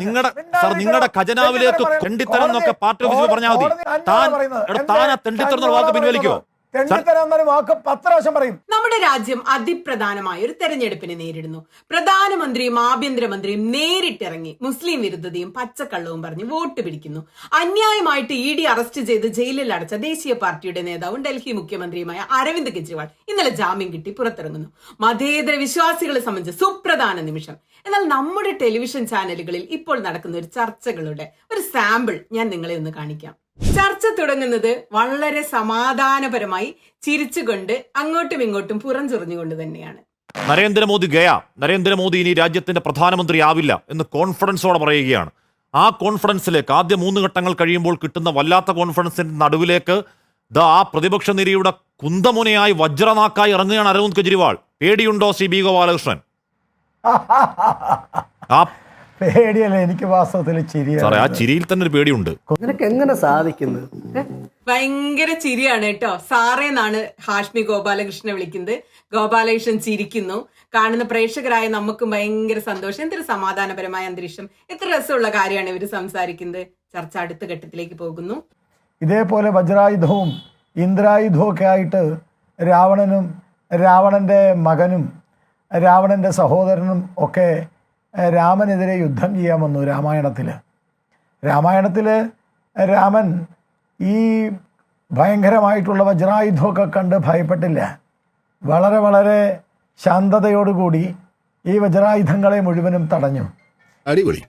നിങ്ങളുടെ സാർ നിങ്ങളുടെ ഖജനാവിലേക്ക് തെണ്ടിത്തരം എന്നൊക്കെ പാർട്ടി ഓഫീസിൽ പറഞ്ഞാൽ മതി. താൻ താൻ ആ തെണ്ടിത്തരം എന്നുള്ള വാക്ക് പിൻവലിക്കോ തെണ്ടിത്തരം എന്നൊരു വാക്ക് പത്ത് പ്രാവശ്യം പറയും. നമ്മുടെ രാജ്യം അതിപ്രധാനമായ ഒരു തെരഞ്ഞെടുപ്പിനെ നേരിടുന്നു. പ്രധാനമന്ത്രിയും ആഭ്യന്തരമന്ത്രിയും നേരിട്ടിറങ്ങി മുസ്ലിം വിരുദ്ധതയും പച്ചക്കള്ളവും പറഞ്ഞ് വോട്ട് പിടിക്കുന്നു. അന്യായമായിട്ട് ഇ ഡി അറസ്റ്റ് ചെയ്ത് ജയിലിൽ അടച്ച ദേശീയ പാർട്ടിയുടെ നേതാവും ഡൽഹി മുഖ്യമന്ത്രിയുമായ അരവിന്ദ് കെജ്രിവാൾ ഇന്നലെ ജാമ്യം കിട്ടി പുറത്തിറങ്ങുന്നു. മതേതര വിശ്വാസികളെ സംബന്ധിച്ച് സുപ്രധാന നിമിഷം. എന്നാൽ നമ്മുടെ ടെലിവിഷൻ ചാനലുകളിൽ ഇപ്പോൾ നടക്കുന്ന ഒരു ചർച്ചകളുടെ ഒരു സാമ്പിൾ ഞാൻ നിങ്ങളെ ഒന്ന് കാണിക്കാം. ചർച്ച തുടങ്ങുന്നത് വളരെ സമാധാനപരമായി ചിരിച്ചുകൊണ്ട് അങ്ങോട്ടും ഇങ്ങോട്ടും പുറംചൊറിഞ്ഞുകൊണ്ട് തന്നെയാണ്. നരേന്ദ്രമോദി ഗയ. നരേന്ദ്രമോദി ഇനി രാജ്യത്തിന്റെ പ്രധാനമന്ത്രി ആവില്ല എന്ന് കോൺഫിഡൻസോടെ പറയുകയാണ്. ആ കോൺഫിഡൻസിലേക്ക് ആദ്യ മൂന്ന് ഘട്ടങ്ങൾ കഴിയുമ്പോൾ കിട്ടുന്ന വല്ലാത്ത കോൺഫിഡൻസിന്റെ നടുവിലേക്ക് ദ ആ പ്രതിപക്ഷ നിരയുടെ കുന്തമുനയായി വജ്രനാക്കായി ഇറങ്ങുകയാണ് അരവിന്ദ് കെജ്രിവാൾ. പേടിയുണ്ടോ സി ബി ഗോപാലകൃഷ്ണൻ? ആ പേടിയല്ല? എനിക്ക് വാസ്തവത്തിൽ സാറേ ആ ചിരിയിൽ തന്നെ ഒരു പേടിയുണ്ട്. നിനക്ക് എങ്ങനെ സാധിക്കുന്നത്? ഭയങ്കര ചിരിയാണ് കേട്ടോ. സാറേന്നാണ് ഹാഷ്മി ഗോപാലകൃഷ്ണനെ വിളിക്കുന്നത്. ഗോപാലകൃഷ്ണൻ ചിരിക്കുന്നു. കാണുന്ന പ്രേക്ഷകരായ നമുക്കും ഭയങ്കര സന്തോഷം. എന്തൊരു സമാധാനപരമായ അന്തരീക്ഷം. എത്ര രസമുള്ള കാര്യമാണ് ഇവർ സംസാരിക്കുന്നത്. ചർച്ച അടുത്ത ഘട്ടത്തിലേക്ക് പോകുന്നു. ഇതേപോലെ വജ്രായുധവും ഇന്ദ്രായുധവും ഒക്കെ ആയിട്ട് രാവണനും രാവണന്റെ മകനും രാവണന്റെ സഹോദരനും ഒക്കെ രാമനെതിരെ യുദ്ധം ചെയ്യാൻ വന്നു രാമായണത്തിൽ രാമായണത്തിൽ രാമൻ ഈ ഭയങ്കരമായിട്ടുള്ള വജ്രായുധമൊക്കെ കണ്ട് ഭയപ്പെട്ടില്ല. വളരെ വളരെ ശാന്തതയോടുകൂടി ഈ വജ്രായുധങ്ങളെ മുഴുവനും തടഞ്ഞു. അടിപൊളി.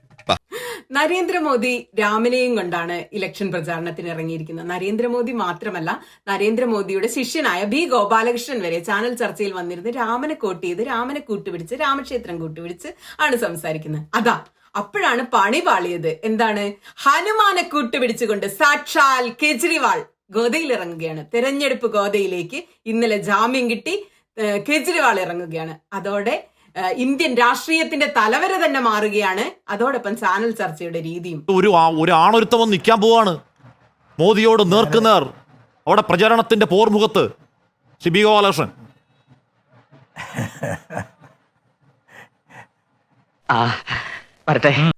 നരേന്ദ്രമോദി രാമനെയും കൊണ്ടാണ് ഇലക്ഷൻ പ്രചാരണത്തിന് ഇറങ്ങിയിരിക്കുന്നത്. നരേന്ദ്രമോദി മാത്രമല്ല നരേന്ദ്രമോദിയുടെ ശിഷ്യനായ ബി ഗോപാലകൃഷ്ണൻ വരെ ചാനൽ ചർച്ചയിൽ വന്നിരുന്ന് രാമനെ കോട്ട് ചെയ്ത് രാമനെ കൂട്ടുപിടിച്ച് രാമക്ഷേത്രം കൂട്ടുപിടിച്ച് ആണ് സംസാരിക്കുന്നത്. അതാ അപ്പോഴാണ് പണി പാളിയത്. എന്താണ്? ഹനുമാനെ കൂട്ടുപിടിച്ചുകൊണ്ട് സാക്ഷാൽ കെജ്രിവാൾ ഗോതയിൽ ഇറങ്ങുകയാണ്. തെരഞ്ഞെടുപ്പ് ഗോതയിലേക്ക് ഇന്നലെ ജാമ്യം കിട്ടി കേജ്രിവാൾ ഇറങ്ങുകയാണ്. അതോടെ ഇന്ത്യൻ രാഷ്ട്രീയത്തിന്റെ തലവരെ തന്നെ മാറുകയാണ്. അതോടൊപ്പം ചാനൽ ചർച്ചയുടെ രീതിയും. ഒരു ആ- ഒരു ആണൊരുത്തവൻ നിൽക്കാൻ പോവാണ്. മോദിയോട് നേർക്കുനേർ. അവിടെ പ്രചരണത്തിന്റെ പോർമുഖത്ത്. ബി ഗോപാലകൃഷ്ണൻ.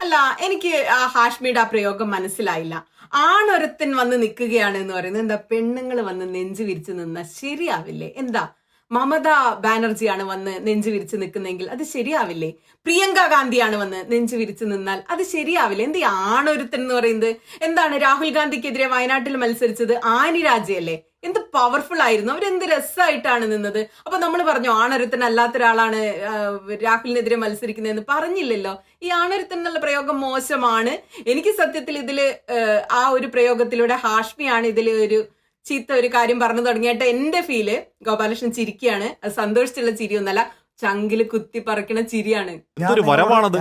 അല്ല എനിക്ക് ആ ഹാഷ്മിയുടെ ആ പ്രയോഗം മനസ്സിലായില്ല. ആണൊരുത്തൻ വന്ന് നിൽക്കുകയാണ് എന്ന് പറയുന്നത്. എന്താ പെണ്ണുങ്ങൾ വന്ന് നെഞ്ചു വിരിച്ചു നിന്ന ശരിയാവില്ലേ? എന്താ? മമതാ ബാനർജിയാണ് വന്ന് നെഞ്ചു വിരിച്ച് നിൽക്കുന്നെങ്കിൽ അത് ശരിയാവില്ലേ? പ്രിയങ്ക ഗാന്ധിയാണ് വന്ന് നെഞ്ചു വിരിച്ച് നിന്നാൽ അത് ശരിയാവില്ലേ? എന്ത് ആണൊരുത്തൻ എന്ന് പറയുന്നത്? എന്താണ് രാഹുൽ ഗാന്ധിക്കെതിരെ വയനാട്ടിൽ മത്സരിച്ചത് ആനി രാജയല്ലേ? എന്ത് പവർഫുൾ ആയിരുന്നു. അവരെന്ത് രസമായിട്ടാണ് നിന്നത്? അപ്പൊ നമ്മൾ പറഞ്ഞു ആണൊരുത്തൻ അല്ലാത്ത ഒരാളാണ് രാഹുലിനെതിരെ മത്സരിക്കുന്നതെന്ന് പറഞ്ഞില്ലല്ലോ. ഈ ആണൊരുത്തൻ എന്നുള്ള പ്രയോഗം മോശമാണ്. എനിക്ക് സത്യത്തിൽ ഇതിൽ ആ ഒരു പ്രയോഗത്തിലൂടെ ഹാഷ്മിയാണ് ഇതിൽ ഒരു ചീത്ത ഒരു കാര്യം പറഞ്ഞു തുടങ്ങിയിട്ട് എന്റെ ഫീൽ ഗോപാലകൃഷ്ണൻ ചിരിക്കുകയാണ്. അത് സന്തോഷിച്ചുള്ള ചിരിയൊന്നല്ല ചങ്കിൽ കുത്തി പറിക്കണ ചിരിയാണ്. ഇതൊരു വരവാണത്.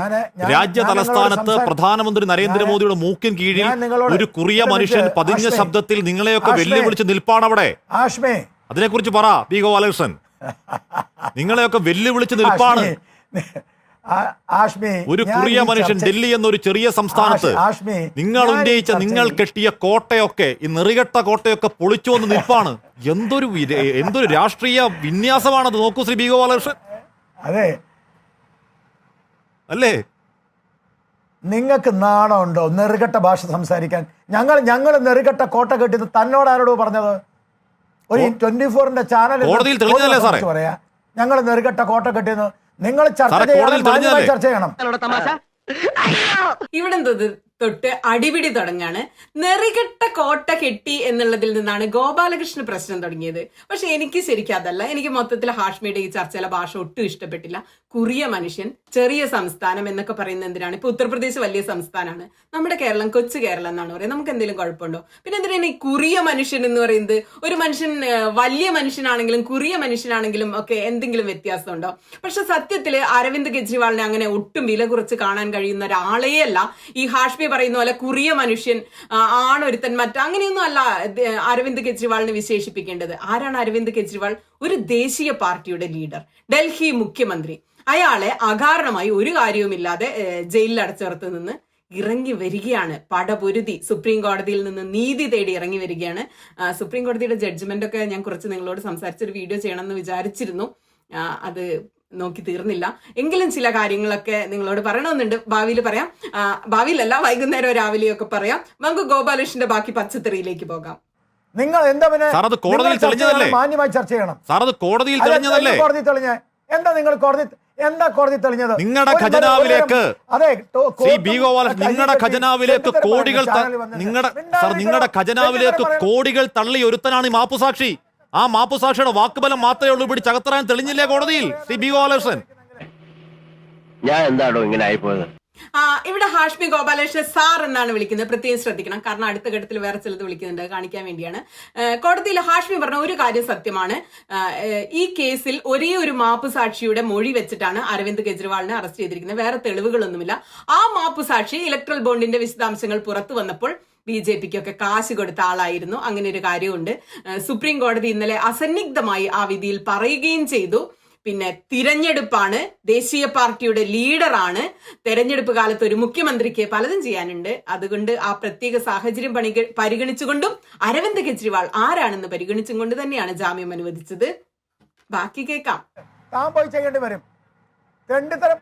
രാജ്യ തലസ്ഥാനത്ത് പ്രധാനമന്ത്രി നരേന്ദ്രമോദിയുടെ മൂക്കിൻ കീഴിൽ ഒരു കുറിയ മനുഷ്യൻ പതിഞ്ഞ ശബ്ദത്തിൽ നിങ്ങളെയൊക്കെ വെല്ലുവിളിച്ച് നിൽപ്പാണ് അവിടെ. ആഷ്മേ അതിനെക്കുറിച്ച് പറ പി ഗോപാലകൃഷ്ണൻ. നിങ്ങളെയൊക്കെ വെല്ലുവിളിച്ച് നിൽപ്പാണ്. ഒരു കുറിയ മനുഷ്യൻ ഡൽഹി എന്നൊരു ചെറിയ സംസ്ഥാനത്ത് നിങ്ങൾ ഉന്നയിച്ച നിങ്ങൾ കെട്ടിയ കോട്ടയൊക്കെ ഈ നെറികെട്ട കോട്ടയൊക്കെ പൊളിച്ചു വന്ന് നിൽപ്പാണ്. എന്തൊരു എന്തൊരു രാഷ്ട്രീയ വിന്യാസമാണത് നോക്കൂ ശ്രീ ബി ഗോപാലകൃഷ്ണൻ. അതെ. അല്ലേ? നിങ്ങൾക്ക് നാണമുണ്ടോ നെറുകെട്ട ഭാഷ സംസാരിക്കാൻ? ഞങ്ങൾ ഞങ്ങൾ നെറുകെട്ട കോട്ട കെട്ടിയത് തന്നോട് ആരോടോ പറഞ്ഞത്? ഒരു ട്വന്റി ഫോറിന്റെ ചാനൽ? പറയാ. ഞങ്ങൾ നെറുകെട്ട കോട്ട കെട്ടിയെന്ന് നിങ്ങൾ ചർച്ച ചെയ്യണം ചർച്ച ചെയ്യണം. തമാശ. ഇവിടെ തൊട്ട് അടിപിടി തുടങ്ങാണ്. നെറികെട്ട കോട്ട കെട്ടി എന്നുള്ളതിൽ നിന്നാണ് ഗോപാലകൃഷ്ണ പ്രശ്നം തുടങ്ങിയത്. പക്ഷെ എനിക്ക് ശരിക്കും അതല്ല. എനിക്ക് മൊത്തത്തിൽ ഹാഷ്മിയുടെ ഈ ചർച്ചയിലെ ഭാഷ ഒട്ടും ഇഷ്ടപ്പെട്ടില്ല. കുറിയ മനുഷ്യൻ ചെറിയ സംസ്ഥാനം എന്നൊക്കെ പറയുന്നത് എന്തിനാണ്? ഇപ്പൊ ഉത്തർപ്രദേശ് വലിയ സംസ്ഥാനമാണ്. നമ്മുടെ കേരളം കൊച്ചു കേരളം എന്നാണ് പറയുന്നത്. നമുക്ക് എന്തെങ്കിലും കുഴപ്പമുണ്ടോ? പിന്നെ എന്തിനാണ് ഈ കുറിയ മനുഷ്യൻ എന്ന് പറയുന്നത്? ഒരു മനുഷ്യൻ വലിയ മനുഷ്യനാണെങ്കിലും കുറിയ മനുഷ്യനാണെങ്കിലും ഒക്കെ എന്തെങ്കിലും വ്യത്യാസമുണ്ടോ? പക്ഷെ സത്യത്തിൽ അരവിന്ദ് കെജ്രിവാളിനെ അങ്ങനെ ഒട്ടും വില കുറച്ച് കാണാൻ കഴിയുന്ന ഒരാളെയല്ല ഈ ഹാഷ്മി പറയുന്ന പോലെ കുറിയ മനുഷ്യൻ ആണൊരുത്തൻ മറ്റ അങ്ങനെയൊന്നും അല്ല അരവിന്ദ് കെജ്രിവാളിനെ വിശേഷിപ്പിക്കേണ്ടത്. ആരാണ് അരവിന്ദ് കെജ്രിവാൾ? ഒരു ദേശീയ പാർട്ടിയുടെ ലീഡർ ഡൽഹി മുഖ്യമന്ത്രി. അയാളെ അകാരണമായി ഒരു കാര്യവുമില്ലാതെ ജയിലിൽ അടച്ചിറത്ത് നിന്ന് ഇറങ്ങി വരികയാണ്. പടപൊരുതി സുപ്രീം കോടതിയിൽ നിന്ന് നീതി തേടി ഇറങ്ങി വരികയാണ്. സുപ്രീം കോടതിയുടെ ജഡ്ജ്മെന്റ് ഒക്കെ ഞാൻ കുറച്ച് നിങ്ങളോട് സംസാരിച്ചൊരു വീഡിയോ ചെയ്യണമെന്ന് വിചാരിച്ചിരുന്നു. അത് നോക്കി തീർന്നില്ല. എങ്കിലും ചില കാര്യങ്ങളൊക്കെ നിങ്ങളോട് പറയണമെന്നുണ്ട്. ഭാവിയിൽ പറയാം. ഭാവിയിലല്ല വൈകുന്നേരം രാവിലെയൊക്കെ പറയാം. നമുക്ക് ഗോപാലകൃഷ്ണന്റെ ബാക്കി പച്ചത്തറിയിലേക്ക് പോകാം. നിങ്ങൾ എന്താ പിന്നെ സാർ, അത് കോടതിയിൽ തെളിഞ്ഞതല്ലേ? മാന്യമായി ചർച്ച ചെയ്യണം. സാർ അത് കോടതിയിൽ തെളിഞ്ഞതല്ലേ? കോടതി തെളിഞ്ഞ എന്താ നിങ്ങൾ കോടതി എന്താ കോടതി തെളിഞ്ഞത്? നിങ്ങളുടെ ഖജനാവിലേക്ക് അതെ ശ്രീ ബി ഗോപാലകൃഷ്ണൻ നിങ്ങളുടെ ഖജനാവിലേക്ക് കോടികൾ നിങ്ങളുടെ. സാർ നിങ്ങളുടെ ഖജനാവിലേക്ക് കോടികൾ തള്ളി ഒരുത്തനാണ് ഈ മാപ്പുസാക്ഷി. ആ മാപ്പുസാക്ഷിയുടെ വാക്കുബലം മാത്രമേ ഉള്ളൂ. ഇവിടെ ചകത്തറാൻ തെളിഞ്ഞില്ലേ കോടതിയിൽ? See B Gopalakrishnan. ഞാൻ എന്താണോ ഇങ്ങനെ ആയിപ്പോയത്? ആ ഇവിടെ ഹാഷ്മി ഗോപാലകൃഷ്ണൻ സാർ എന്നാണ് വിളിക്കുന്നത്. പ്രത്യേകം ശ്രദ്ധിക്കണം. കാരണം അടുത്ത ഘട്ടത്തിൽ വേറെ ചിലത് വിളിക്കുന്നുണ്ട്. അത് കാണിക്കാൻ വേണ്ടിയാണ്. കോടതിയിൽ ഹാഷ്മി പറഞ്ഞ ഒരു കാര്യം സത്യമാണ്. ഈ കേസിൽ ഒരേ ഒരു മാപ്പ് സാക്ഷിയുടെ മൊഴി വെച്ചിട്ടാണ് അരവിന്ദ് കെജ്രിവാളിനെ അറസ്റ്റ് ചെയ്തിരിക്കുന്നത്. വേറെ തെളിവുകളൊന്നുമില്ല. ആ മാപ്പ് സാക്ഷി ഇലക്ട്രൽ ബോണ്ടിന്റെ വിശദാംശങ്ങൾ പുറത്തു വന്നപ്പോൾ ബി ജെ പിക്കൊക്കെ കാശ് കൊടുത്ത ആളായിരുന്നു. അങ്ങനെ ഒരു കാര്യമുണ്ട്. സുപ്രീം കോടതി ഇന്നലെ അസന്നിഗ്ധമായി ആ വിധിയിൽ പറയുകയും ചെയ്തു. പിന്നെ തിരഞ്ഞെടുപ്പാണ്. ദേശീയ പാർട്ടിയുടെ ലീഡറാണ്. തെരഞ്ഞെടുപ്പ് കാലത്ത് ഒരു മുഖ്യമന്ത്രിക്ക് പലതും ചെയ്യാനുണ്ട്. അതുകൊണ്ട് ആ പ്രത്യേക സാഹചര്യം പണി പരിഗണിച്ചുകൊണ്ടും അരവിന്ദ് കെജ്രിവാൾ ആരാണെന്ന് പരിഗണിച്ചും കൊണ്ട് തന്നെയാണ് ജാമ്യം അനുവദിച്ചത്. ബാക്കി കേൾക്കാം. താൻ പോയി ചെയ്യേണ്ടി വരും. രണ്ടു തരം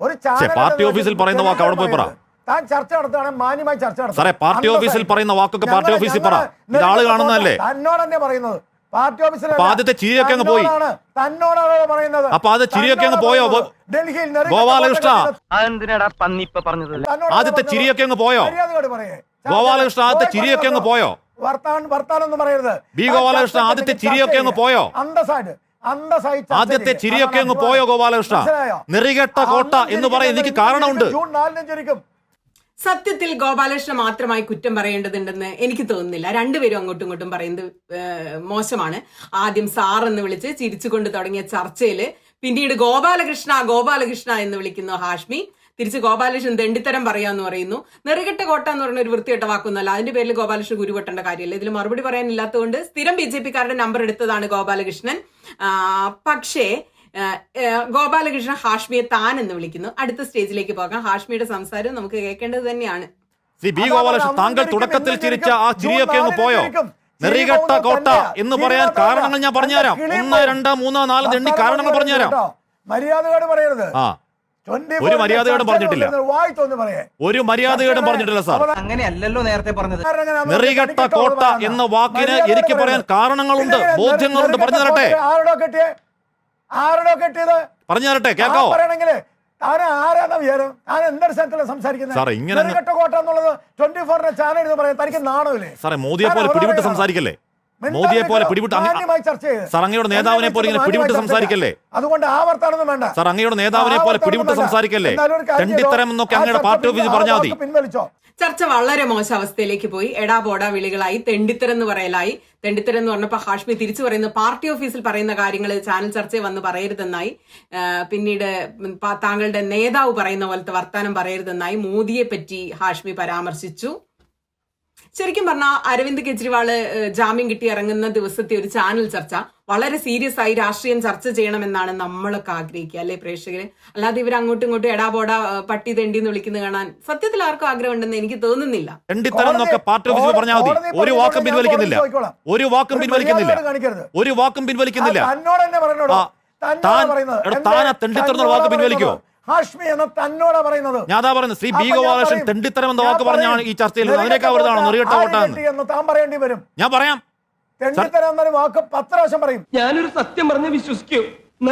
ഒരു പാർട്ടി ഓഫീസിൽ പറയുന്ന വാക്ക് അവിടെ പോയി പറ. താൻ ചർച്ച നടത്തുകയാണെങ്കിൽ മാന്യമായി ചർച്ച നടത്തണം. സാറേ, പാർട്ടി ഓഫീസിൽ പറയുന്ന വാക്കൊക്കെ പാർട്ടി ഓഫീസിൽ പറ. ഇതാൾ കാണുന്നതല്ലേ? തന്നോട് തന്നെ പറയുന്നത് പാർട്ടി ഓഫീസിൽ അപ്പൊ ആദ്യത്തെ ചിരിയൊക്കെ അങ്ങ് പോയി. തന്നോടാണ് പറയുന്നത് അപ്പൊ അത് ചിരിയൊക്കെ അങ്ങ് പോയോ? ഡൽഹിയിൽ ഗോപാലകൃഷ്ണ. കോട്ട അതെന്തിനാടാ പന്നി ഇപ്പൊ പറഞ്ഞത് ആദ്യത്തെ ചിരിയൊക്കെ അങ്ങ് പോയോ? പറയേ. ഗോപാലകൃഷ്ണ, ആദ്യത്തെ ചിരിയൊക്കെ അങ്ങ്. പോയോ? വർത്താൻ വർത്താനൊന്നും പറയരുത് ബി ഗോപാലകൃഷ്ണ, ആദ്യത്തെ ചിരിയൊക്കെ അങ്ങ് പോയോ? അന്തസായിട്ട് ആദ്യത്തെ. ചിരിയൊക്കെ അങ്ങ് പോയോ. ഗോപാലകൃഷ്ണ നിറികെട്ട കോട്ട എന്ന് പറയാൻ എനിക്ക് കാരണമുണ്ട് ജൂൺ നാലിനും ചിരിക്കും സത്യത്തിൽ ഗോപാലകൃഷ്ണ മാത്രമായി കുറ്റം പറയേണ്ടതുണ്ടെന്ന് എനിക്ക് തോന്നുന്നില്ല. രണ്ടുപേരും അങ്ങോട്ടും ഇങ്ങോട്ടും പറയുന്നത് മോശമാണ്. ആദ്യം സാർ എന്ന് വിളിച്ച് ചിരിച്ചുകൊണ്ട് തുടങ്ങിയ ചർച്ചയിൽ പിന്നീട് ഗോപാലകൃഷ്ണ ഗോപാലകൃഷ്ണ എന്ന് വിളിക്കുന്നു ഹാഷ്മി. തിരിച്ച് ഗോപാലകൃഷ്ണൻ ദണ്ഡിത്തരം പറയാന്ന് പറയുന്നു. നെറുകെട്ട കോട്ട എന്ന് പറയുന്ന ഒരു വൃത്തികെട്ട വാക്കൊന്നുമല്ല. അതിന്റെ പേരിൽ ഗോപാലകൃഷ്ണൻ ഗുരുവട്ടേണ്ട കാര്യമല്ല. ഇതിൽ മറുപടി പറയാനില്ലാത്തതുകൊണ്ട് സ്ഥിരം ബി ജെ പിക്കാരുടെ നമ്പർ എടുത്തതാണ് ഗോപാലകൃഷ്ണൻ. പക്ഷേ ഗോപാലകൃഷ്ണൻ ഹാഷ്മിയെ താൻ എന്ന് വിളിക്കുന്നു. അടുത്ത സ്റ്റേജിലേക്ക് പോകാം. ഹാഷ്മിയുടെ സംസാരം നമുക്ക് കേൾക്കേണ്ടത് തന്നെയാണ്. സി ബി ഗോപാലകൃഷ്ണൻ താങ്കൾ തുടക്കത്തിൽ ചിരിച്ച ആ ചിരിയൊക്കെ അങ്ങ് പോയോ? നെറികട്ട കോട്ട എന്ന് പറയാൻ കാരണങ്ങൾ ഞാൻ പറഞ്ഞുതരാം. ഒന്ന്. രണ്ട് മൂന്ന് നാല് എണ്ണി കാരണങ്ങൾ പറഞ്ഞുതരാം. കേട്ടോ. മര്യാദയോട് പറയരുത്. ആ. ഒരു മര്യാദയോടും പറഞ്ഞിട്ടില്ല. ഒരു മര്യാദയോടും പറഞ്ഞിട്ടില്ല സാർ. അങ്ങനെയല്ലല്ലോ നേരത്തെ പറഞ്ഞത്. നെറികെട്ട കോട്ട എന്ന വാക്കിന് എനിക്ക് പറയാൻ കാരണങ്ങളുണ്ട്. ബോധ്യങ്ങളുണ്ട്. പറഞ്ഞു തരട്ടെ ആരോടോ കെട്ടിയേ ആരോടോ കെട്ടിയത്? പറഞ്ഞു തരട്ടെ കേക്കാവോ പറയണെങ്കിൽ താൻ ആരാന്ന വിചാരം? താൻ എന്തൊരു സ്ഥലത്തല്ല സംസാരിക്കുന്നത് കോട്ട എന്നുള്ളത് ട്വന്റി ഫോറിന്റെ ചാനൽ പറയാം തനിക്ക് നാണമില്ലേ? സാറേ മോദിയെ പോലെ പിടിവിട്ട് സംസാരിക്കല്ലേ. മോദിയെ പോലെ ചെയ്യ്. സാർ അങ്ങയുടെ നേതാവിനെ പോലെ ഇങ്ങനെ പിടിപെട്ട് പിടിവിട്ട് സംസാരിക്കല്ലേ? അതുകൊണ്ട് ആ വേണ്ട. സാർ അങ്ങയുടെ നേതാവിനെ പോലെ പിടിപെട്ട് പിടിവിട്ട് സംസാരിക്കല്ലേ? തെണ്ടിത്തരം എന്നൊക്കെ അങ്ങയുടെ പാർട്ടി ഓഫീസിൽ പിൻ- പറഞ്ഞാൽ മതി. ചർച്ച വളരെ മോശം അവസ്ഥയിലേക്ക് പോയി. എടാ പോടാ വിളികളായി. തെണ്ടിത്തരം എന്ന് പറയലായി. തെണ്ടിത്തരം എന്ന് പറഞ്ഞപ്പോൾ ഹാഷ്മി തിരിച്ചു പറയുന്ന. പാർട്ടി ഓഫീസിൽ പറയുന്ന കാര്യങ്ങൾ ചാനൽ ചർച്ചയിൽ വന്ന് പറയരുതെന്നായി. പിന്നീട് താങ്കളുടെ നേതാവ് പറയുന്ന പോലത്തെ വർത്താനം പറയരുതെന്നായി മോദിയെ പറ്റി ഹാഷ്മി പരാമർശിച്ചു. ശരിക്കും പറഞ്ഞാൽ അരവിന്ദ് കെജ്രിവാൾ ജാമ്യം കിട്ടി ഇറങ്ങുന്ന ദിവസത്തെ ഒരു ചാനൽ ചർച്ച വളരെ സീരിയസ് ആയി രാഷ്ട്രീയം ചർച്ച ചെയ്യണമെന്നാണ് നമ്മളൊക്കെ ആഗ്രഹിക്കുക അല്ലെ പ്രേക്ഷകര്? അല്ലാതെ ഇവർ അങ്ങോട്ടും ഇങ്ങോട്ടും എടാ പോടാ പട്ടി തെണ്ടി എന്ന് വിളിക്കുന്നത് കാണാൻ സത്യത്തിൽ ആർക്കും ആഗ്രഹം ഉണ്ടെന്ന് എനിക്ക് തോന്നുന്നില്ല. പറഞ്ഞാൽ മതി. ഒരു വാക്കും പിൻവലിക്കുന്നില്ല. ഒരു വാക്കും പിൻവലിക്കുന്നില്ല. ഒരു വാക്കും പിൻവലിക്കുന്നില്ല. താൻ-? താൻ വാക്ക് പിൻവലിക്കോ? ഹാഷ്മി എന്ന തന്നോടാ പറയുന്നത്. ഞാൻ അതാ പറയുന്നത്. ശ്രീ ബി ഗോപാലകൃഷ്ണൻ. തെണ്ടിത്തരം എന്ന വാക്ക് പറഞ്ഞാണ്. ഈ ചർച്ചയിൽ അതിനേക്കാൾ വലുതാണോ? നെറികെട്ട എന്ന് താൻ പറയേണ്ടി വരും. ഞാൻ പറയാം. തെണ്ടിത്തരം എന്നൊരു വാക്ക് പത്ത് പ്രാവശ്യം പറയും. ഞാനൊരു സത്യം പറഞ്ഞ് വിശ്വസിക്കൂ.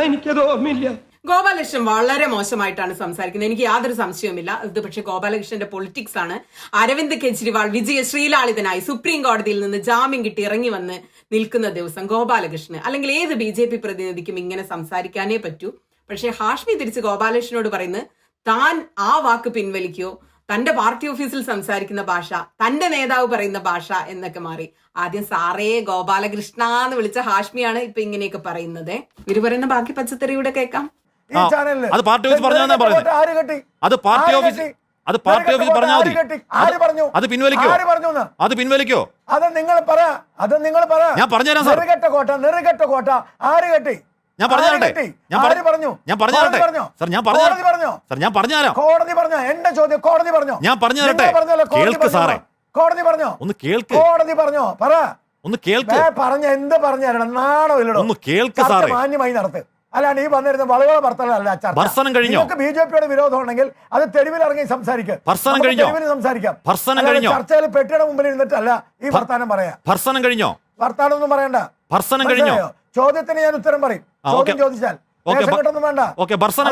എനിക്കത് ഓർമ്മയില്ല. ഗോപാലകൃഷ്ണൻ വളരെ മോശമായിട്ടാണ് സംസാരിക്കുന്നത്. എനിക്ക് യാതൊരു സംശയവുമില്ല. ഇത് പക്ഷെ ഗോപാലകൃഷ്ണന്റെ പൊളിറ്റിക്സ് ആണ്. അരവിന്ദ് കെജ്രിവാൾ വിജയ ശ്രീലാളിതനായി സുപ്രീം കോടതിയിൽ നിന്ന് ജാമ്യം കിട്ടി ഇറങ്ങി വന്ന് നിൽക്കുന്ന ദിവസം ഗോപാലകൃഷ്ണൻ അല്ലെങ്കിൽ ഏത് ബി ജെ പി പ്രതിനിധിക്കും ഇങ്ങനെ സംസാരിക്കാനേ പറ്റൂ. പക്ഷേ ഹാഷ്മി തിരിച്ച് ഗോപാലകൃഷ്ണനോട് പറയുന്നത് താൻ ആ വാക്ക് പിൻവലിക്കോ. തന്റെ പാർട്ടി ഓഫീസിൽ സംസാരിക്കുന്ന ഭാഷ തന്റെ നേതാവ് പറയുന്ന ഭാഷ എന്നൊക്കെ മാറി. ആദ്യം സാറേ ഗോപാലകൃഷ്ണ എന്ന് വിളിച്ച ഹാഷ്മിയാണ് ഇപ്പൊ ഇങ്ങനെയൊക്കെ പറയുന്നത്. ഇവർ പറയുന്ന ബാക്കി പച്ചത്തറിയുടെ കേൾക്കാം. അത് പാർട്ടി ഓഫീസ് പറഞ്ഞു ഞാൻ ആര് കെട്ടി? അത് പാർട്ടി ഓഫീസ് അത് പാർട്ടി ഓഫീസ് പറഞ്ഞാൽ ആര് മതി പറഞ്ഞു? അത് പിൻവലിക്കോ. അത് പിൻവലിക്കോ. അത് നിങ്ങൾ പറ. അത് നിങ്ങൾ പറ. ഞാൻ പറഞ്ഞുതരാം സാർ. കോട്ട നെറുകെട്ട കോട്ട. ആര് കെട്ടി? ഞാൻ പറഞ്ഞു ആര് തരട്ടെ ഞാൻ പറഞ്ഞു പറഞ്ഞു? ഞാൻ പറഞ്ഞു സർ പറഞ്ഞോ? ഞാൻ പറഞ്ഞു സർ ഞാൻ പറഞ്ഞു തരാം. കോടതി പറഞ്ഞു. എന്റെ ചോദ്യം കോടതി പറഞ്ഞു. ഞാൻ പറഞ്ഞു തരട്ടെ? കേൾക്ക് സാറേ. കോടതി പറഞ്ഞു. ഒന്ന് കേൾക്ക്. കോടതി പറഞ്ഞു. പറ. ഒന്ന് കേൾക്ക്. പറഞ്ഞ എന്ത് തരണം? നാണോ ഇല്ലടോ? ഒന്ന് കേൾക്ക് സാറേ. മാന്യമായി നടത്ത്. അല്ലാണ്ട് ഈ വന്നിരുന്ന വളരെ ഭർത്തനല്ല ഭർസനം കഴിഞ്ഞോ? നിങ്ങൾക്ക് ബി ജെ പിയുടെ വിരോധം ഉണ്ടെങ്കിൽ അത് തെരുവിൽ ഇറങ്ങി സംസാരിക്കുക ഭർസനം കഴിഞ്ഞോ? തെരുവിൽ സംസാരിക്കാം. ഭർസനം കഴിഞ്ഞോ? ചർച്ചയിൽ പെട്ടിയുടെ മുമ്പിൽ ഇരുന്നിട്ടല്ല ഈ വർത്താനം പറയാം. ഭർസനം കഴിഞ്ഞോ? വർത്താനം ഒന്നും പറയണ്ട. ഭർസനം കഴിഞ്ഞോ? ചോദ്യത്തിന് ഞാൻ ഉത്തരം പറയും. ചോദ്യം. ചോദിച്ചാൽ.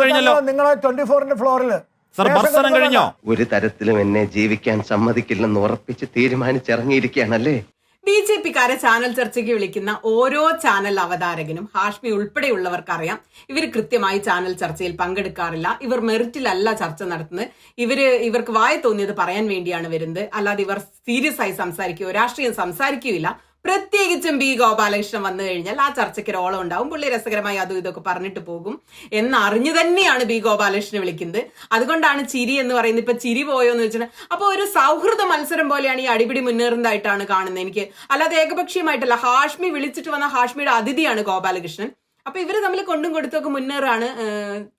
കഴിഞ്ഞല്ലോ. നിങ്ങളെ ട്വന്റി ഫോറിന്റെ ഫ്ലോറിൽ സർ ഭർസനം കഴിഞ്ഞോ? ഒരു തരത്തിലും എന്നെ ജീവിക്കാൻ സമ്മതിക്കില്ലെന്ന് ഉറപ്പിച്ച് തീരുമാനിച്ചിറങ്ങിയിരിക്കുകയാണല്ലേ? ബി ജെ പിക്കാരെ ചാനൽ ചർച്ചയ്ക്ക് വിളിക്കുന്ന ഓരോ ചാനൽ അവതാരകനും ഹാഷ്മി ഉൾപ്പെടെയുള്ളവർക്കറിയാം. ഇവർ കൃത്യമായി ചാനൽ ചർച്ചയിൽ പങ്കെടുക്കാറില്ല. ഇവർ മെറിറ്റിലല്ല ചർച്ച നടത്തുന്നത്. ഇവർ ഇവർക്ക് വായ തോന്നിയത് പറയാൻ വേണ്ടിയാണ് വരുന്നത്. അല്ലാതെ ഇവർ സീരിയസ് ആയി സംസാരിക്കുകയോ രാഷ്ട്രീയം സംസാരിക്കുകയില്ല പ്രത്യേകിച്ചും ബി ഗോപാലകൃഷ്ണൻ വന്നു കഴിഞ്ഞാൽ ആ ചർച്ചയ്ക്ക് ഓളം ഉണ്ടാവും. പുള്ളി രസകരമായി അതും ഇതൊക്കെ പറഞ്ഞിട്ട് പോകും എന്നറിഞ്ഞു തന്നെയാണ് ബി ഗോപാലകൃഷ്ണനെ വിളിക്കുന്നത്. അതുകൊണ്ടാണ് ചിരി എന്ന് പറയുന്നത്. ഇപ്പൊ ചിരി പോയോ എന്ന് വെച്ചിട്ടുണ്ടെങ്കിൽ അപ്പൊ ഒരു സൗഹൃദ മത്സരം പോലെയാണ് ഈ അടിപിടി മുന്നേറുന്നതായിട്ടാണ് കാണുന്നത് എനിക്ക്. അല്ലാതെ ഏകപക്ഷീയമായിട്ടല്ല ഹാഷ്മി വിളിച്ചിട്ട് വന്ന ഹാഷ്മിയുടെ അതിഥിയാണ് ഗോപാലകൃഷ്ണൻ. അപ്പൊ ഇവർ തമ്മിൽ കൊണ്ടും കൊടുത്തൊക്കെ മുന്നേറാണ്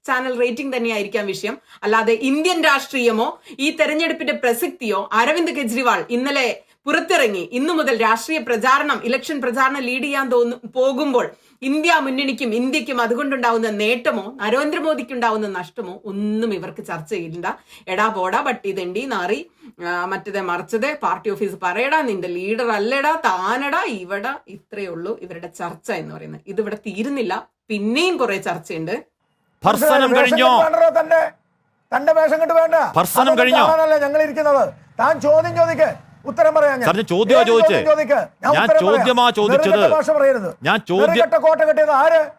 ചാനൽ റേറ്റിംഗ് തന്നെയായിരിക്കാം വിഷയം. അല്ലാതെ ഇന്ത്യൻ രാഷ്ട്രീയമോ ഈ തെരഞ്ഞെടുപ്പിന്റെ പ്രസക്തിയോ അരവിന്ദ് കെജ്രിവാൾ ഇന്നലെ പുറത്തിറങ്ങി. ഇന്നു മുതൽ രാഷ്ട്രീയ പ്രചാരണം ഇലക്ഷൻ പ്രചാരണം ലീഡ് ചെയ്യാൻ തോന്നു പോകുമ്പോൾ ഇന്ത്യ മുന്നണിക്കും ഇന്ത്യക്കും അതുകൊണ്ടുണ്ടാവുന്ന നേട്ടമോ നരേന്ദ്രമോദിക്ക് ഉണ്ടാവുന്ന നഷ്ടമോ ഒന്നും ഇവർക്ക് ചർച്ച ചെയ്യില്ല എടാ പോടാ ബട്ട് ഇതെണ്ടി നാറി മറ്റേത് മറിച്ചത് പാർട്ടി ഓഫീസ് പറയടാ നിന്റെ ലീഡർ അല്ലടാ താനടാ ഇവിടെ ഇത്രയേ ഉള്ളൂ ഇവരുടെ ചർച്ച എന്ന് പറയുന്നത്. ഇതിവിടെ തീരുന്നില്ല. പിന്നെയും കുറെ ചർച്ചയുണ്ട്. കഴിഞ്ഞോ? തന്റെ വേഷം കെട്ട് വേണ്ട. ഞങ്ങൾ ഇരിക്കുന്നത് താൻ ചോദ്യം ചോദിക്ക്. ഉത്തരം പറയാം ഞാൻ. ചോദ്യമാ ചോദിച്ചേ? ഞാൻ ചോദ്യമാ ചോദിച്ചത്. ഞാൻ ചോദ്യം- കോട്ട കെട്ടിയത് ആര്?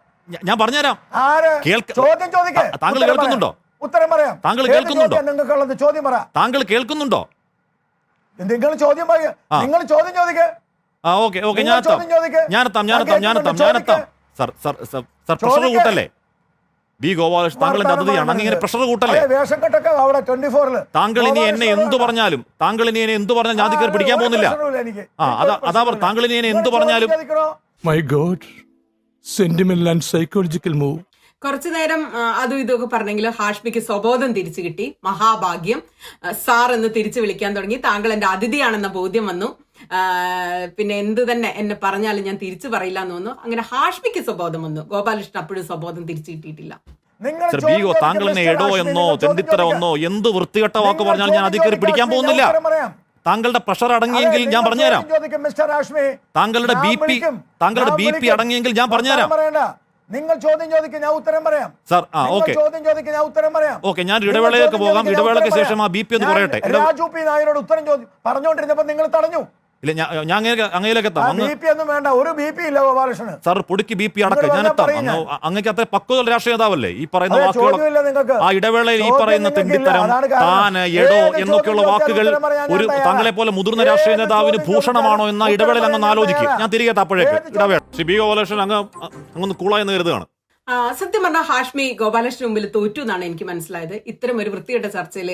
ഞാൻ പറഞ്ഞുതരാം. ആര്? ചോദ്യം ചോദിക്കേ. താങ്കൾ കേൾക്കുന്നുണ്ടോ? ഉത്തരം പറയാം. താങ്കൾ കേൾക്കുന്നുണ്ടോ? നിങ്ങൾക്കുള്ളത്? ചോദ്യം പറ. താങ്കൾ കേൾക്കുന്നുണ്ടോ? നിങ്ങൾ ചോദ്യം പറയ. നിങ്ങൾ ചോദ്യം ചോദിക്കേ. ആ ഓക്കെ ഓക്കെ ഞാൻ ഞാനെത്താം ഞാൻ. ഞാനെത്താം ഞാൻ ഞാനെത്താം ഞാനെത്താം കേൾക്കുന്നുണ്ട്. ഞാനെത്താം ചോദിക്ക്. Sir sir sir sir pressure കൂട്ടല്ലേ? B Gopalakrishnan താങ്കളുടെ വർത്താനം അതിഥിയാണ് അങ്ങനെ ഇങ്ങനെ പ്രഷർ കൂട്ടല്ലേ? വേഷം കെട്ടൊക്കെ അവിടെ ട്വന്റി ഫോറിൽ താങ്കൾ ഇനി എന്നെ എന്തു പറഞ്ഞാലും താങ്കൾ ഇനി എന്നെ എന്തു പറഞ്ഞാൽ ഞാൻ കയറി പിടിക്കാൻ പോകുന്നില്ല. ആ അതാ അതാ പറ താങ്കൾ ഇനി എന്നെ എന്തു പറഞ്ഞാലും my God sentimental and psychological move കുറച്ചു നേരം അതും ഇതൊക്കെ പറഞ്ഞെങ്കിലും ഹാഷ്മിക്ക് സ്വബോധം തിരിച്ചു കിട്ടി. മഹാഭാഗ്യം. സാർ എന്ന് തിരിച്ചു വിളിക്കാൻ തുടങ്ങി. താങ്കൾ എന്റെ അതിഥിയാണെന്ന ബോധ്യം വന്നു. പിന്നെ എന്ത് തന്നെ എന്നെ പറഞ്ഞാലും ഞാൻ തിരിച്ചു പറയില്ല എന്ന് തോന്നുന്നു. അങ്ങനെ ഹാഷ്മിക്ക് സ്വബോധം വന്നു. ഗോപാലകൃഷ്ണൻ അപ്പോഴും സ്വബോധം തിരിച്ചു കിട്ടിയിട്ടില്ല. താങ്കൾ എന്നെ എടോ എന്നോ തെണ്ടിത്തരമെന്നോ എന്ത് വൃത്തികെട്ട വാക്ക് പറഞ്ഞാൽ ഞാൻ അതിൽ പിടിക്കാൻ പോകുന്നില്ല. താങ്കളുടെ പ്രഷർ അടങ്ങിയെങ്കിൽ ഞാൻ പറഞ്ഞുതരാം. താങ്കളുടെ ബി പി താങ്കളുടെ ബി പി അടങ്ങിയെങ്കിൽ ഞാൻ പറഞ്ഞുതരാം. നിങ്ങൾ ചോദ്യം ചോദിക്കും ഞാൻ ഉത്തരം പറയാം. സർ ആ ഓക്കെ. ചോദ്യം ചോദിക്കും ഞാൻ ഉത്തരം പറയാം. ഓക്കെ ഞാൻ ഇടവേളയൊക്കെ ഇടവേളയിലേക്ക് പോകാം. ഇടവേളയ്ക്ക് ശേഷം ആ ബി പി ഒന്ന് പറയട്ടെ. രാജു പി നായരോട് ഉത്തരം ചോദിച്ചു പറഞ്ഞുകൊണ്ടിരുന്നപ്പോ നിങ്ങൾ തടഞ്ഞു. ഇല്ല ഞാൻ ഞാൻ അങ്ങേ- അങ്ങയിലേക്ക് എത്താം വേണ്ട ഒരു ബി പി ഇല്ല ഗോപാലകൃഷ്ണൻ സാർ പൊടിക്ക് ബി പി അടക്കം. ഞാൻ എത്താം അങ്ങക്ക് അത്ര പക്വത രാഷ്ട്രീയ നേതാവല്ലേ? ഈ പറയുന്ന വാക്കുകൾ ആ ഇടവേളയിൽ ഈ പറയുന്ന. തെണ്ടിത്തരം. താന് എടോ എന്നൊക്കെയുള്ള വാക്കുകൾ ഒരു താങ്കളെ പോലെ മുതിർന്ന രാഷ്ട്രീയ നേതാവിന് ഭൂഷണമാണോ എന്ന ഇടവേളയിൽ അങ്ങ് ആലോചിക്കും ഞാൻ തിരികെ എത്താപ്പോഴേക്ക് ഇടവേള. ശ്രീ ബി ഗോപാലകൃഷ്ണൻ അങ്ങ് അങ്ങൊന്ന് കൂളായെന്ന് കരുതുകയാണ്. ആ, സത്യം പറഞ്ഞാൽ ഹാഷ്മി ഗോപാലകൃഷ്ണൻ മുമ്പിൽ തോറ്റു എന്നാണ് എനിക്ക് മനസ്സിലായത്. ഇത്തരം ഒരു വൃത്തിയുടെ ചർച്ചയിൽ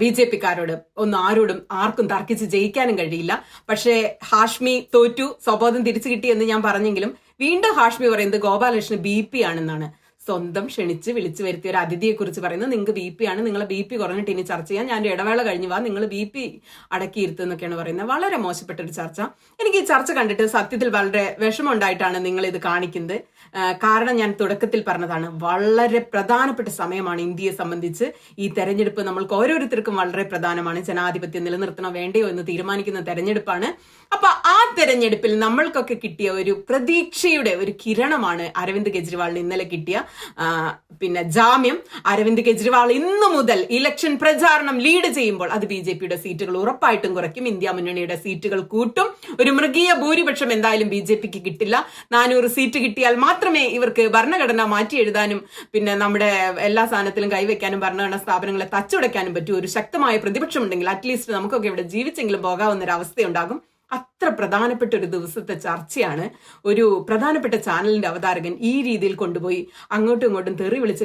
ബി ജെ പിക്കാരോട് ഒന്നും ആരോടും ആർക്കും തർക്കിച്ച് ജയിക്കാനും കഴിയില്ല. പക്ഷേ ഹാഷ്മി തോറ്റു സ്വബോധം തിരിച്ചു കിട്ടി എന്ന് ഞാൻ പറഞ്ഞെങ്കിലും വീണ്ടും ഹാഷ്മി പറയുന്നത് ഗോപാലകൃഷ്ണൻ ബി പി ആണെന്നാണ്. സ്വന്തം ക്ഷണിച്ച് വിളിച്ചു വരുത്തിയ ഒരു അതിഥിയെ കുറിച്ച് പറയുന്നത് നിങ്ങൾക്ക് ബി പി ആണ്. നിങ്ങളെ ബി പി കുറഞ്ഞിട്ട് ഇനി ചർച്ച ചെയ്യാൻ ഞാൻ ഇടവേള കഴിഞ്ഞു വാ. നിങ്ങൾ ബി പി അടക്കിയിരുത്തു എന്നൊക്കെയാണ് പറയുന്നത്. വളരെ മോശപ്പെട്ട ഒരു ചർച്ച. എനിക്ക് ഈ ചർച്ച കണ്ടിട്ട് സത്യത്തിൽ വളരെ വിഷമമുണ്ടായിട്ടാണ് നിങ്ങൾ ഇത് കാണിക്കുന്നത്. കാരണം ഞാൻ തുടക്കത്തിൽ പറഞ്ഞതാണ് വളരെ പ്രധാനപ്പെട്ട സമയമാണ് ഇന്ത്യയെ സംബന്ധിച്ച് ഈ തെരഞ്ഞെടുപ്പ് നമ്മൾക്ക് ഓരോരുത്തർക്കും വളരെ പ്രധാനമാണ്. ജനാധിപത്യം നിലനിർത്തണോ വേണ്ടയോ എന്ന് തീരുമാനിക്കുന്ന തെരഞ്ഞെടുപ്പാണ്. അപ്പൊ ആ തെരഞ്ഞെടുപ്പിൽ നമ്മൾക്കൊക്കെ കിട്ടിയ ഒരു പ്രതീക്ഷയുടെ ഒരു കിരണമാണ് അരവിന്ദ് കെജ്രിവാളിന് ഇന്നലെ കിട്ടിയ പിന്നെ ജാമ്യം. അരവിന്ദ് കെജ്രിവാൾ ഇന്നു മുതൽ ഇലക്ഷൻ പ്രചാരണം ലീഡ് ചെയ്യുമ്പോൾ അത് ബി ജെ പിയുടെ സീറ്റുകൾ ഉറപ്പായിട്ടും കുറയ്ക്കും. ഇന്ത്യ മുന്നണിയുടെ സീറ്റുകൾ കൂട്ടും. ഒരു മൃഗീയ ഭൂരിപക്ഷം എന്തായാലും ബി ജെ പിക്ക് കിട്ടില്ല. നാനൂറ് സീറ്റ് കിട്ടിയാൽ മാത്രമേ ഇവർക്ക് ഭരണഘടന മാറ്റി എഴുതാനും പിന്നെ നമ്മുടെ എല്ലാ സാധനത്തിലും കൈവയ്ക്കാനും ഭരണഘടനാ സ്ഥാപനങ്ങളെ തച്ചുടയ്ക്കാനും പറ്റൂ. ഒരു ശക്തമായ പ്രതിപക്ഷം ഉണ്ടെങ്കിൽ അറ്റ്ലീസ്റ്റ് നമുക്കൊക്കെ ഇവിടെ ജീവിച്ചെങ്കിലും പോകാവുന്ന ഒരു അവസ്ഥയുണ്ടാകും. അത്ര പ്രധാനപ്പെട്ട ഒരു ദിവസത്തെ ചർച്ചയാണ്. ഒരു പ്രധാനപ്പെട്ട ചാനലിന്റെ അവതാരകൻ ഈ രീതിയിൽ കൊണ്ടുപോയി അങ്ങോട്ടും ഇങ്ങോട്ടും തെറി വിളിച്ച്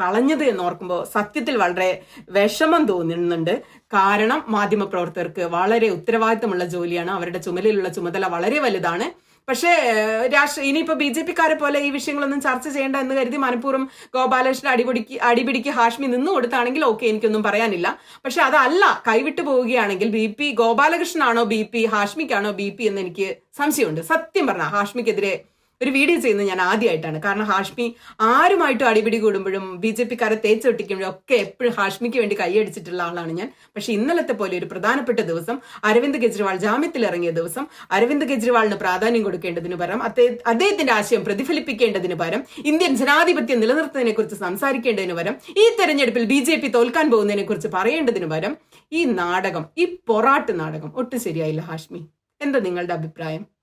കളഞ്ഞത് എന്ന് ഓർക്കുമ്പോൾ സത്യത്തിൽ വളരെ വിഷമം തോന്നുന്നുണ്ട്. കാരണം മാധ്യമപ്രവർത്തകർക്ക് വളരെ ഉത്തരവാദിത്തമുള്ള ജോലിയാണ്. അവരുടെ ചുമലിലുള്ള ചുമതല വളരെ വലുതാണ്. പക്ഷേ രാഷ്ട്ര ഇനിയിപ്പോ ബി ജെ പിക്കാരെ പോലെ ഈ വിഷയങ്ങളൊന്നും ചർച്ച ചെയ്യേണ്ട എന്ന് കരുതി മനഃപൂർവം ഗോപാലകൃഷ്ണൻ അടിപിടിക്ക് അടിപിടിക്ക് ഹാഷ്മി നിന്നു കൊടുത്താണെങ്കിൽ ഓക്കെ എനിക്കൊന്നും പറയാനില്ല. പക്ഷെ അതല്ല കൈവിട്ടു പോവുകയാണെങ്കിൽ ബി പി ഗോപാലകൃഷ്ണനാണോ ബി പി ഹാഷ്മിക്കാണോ ബി പി എന്ന് എനിക്ക് സംശയമുണ്ട്. സത്യം പറഞ്ഞ ഹാഷ്മിക്കെതിരെ ഒരു വീഡിയോ ചെയ്യുന്നത് ഞാൻ ആദ്യമായിട്ടാണ് കാരണം ഹാഷ്മി ആരുമായിട്ടും അടിപിടി കൂടുമ്പോഴും ബി ജെ പിക്കാരെ തേച്ചൊട്ടിക്കുമ്പോഴും ഒക്കെ എപ്പോഴും ഹാഷ്മിക്ക് വേണ്ടി കൈയടിച്ചിട്ടുള്ള ആളാണ് ഞാൻ. പക്ഷെ ഇന്നലത്തെ പോലെ ഒരു പ്രധാനപ്പെട്ട ദിവസം അരവിന്ദ് കെജ്രിവാൾ ജാമ്യത്തിൽ ഇറങ്ങിയ ദിവസം അരവിന്ദ് കെജ്രിവാളിന് പ്രാധാന്യം കൊടുക്കേണ്ടതിന് പകരം അദ്ദേഹ- അദ്ദേഹത്തിന്റെ ആശയം പ്രതിഫലിപ്പിക്കേണ്ടതിന് പകരം ഇന്ത്യൻ ജനാധിപത്യം നിലനിർത്തുന്നതിനെ കുറിച്ച് സംസാരിക്കേണ്ടതിന് പകരം ഈ തെരഞ്ഞെടുപ്പിൽ ബി ജെ പി തോൽക്കാൻ പോകുന്നതിനെ കുറിച്ച് പറയേണ്ടതിന് പകരം ഈ നാടകം ഈ പൊറാട്ട് നാടകം ഒട്ടും ശരിയായില്ല ഹാഷ്മി. എന്താ നിങ്ങളുടെ അഭിപ്രായം?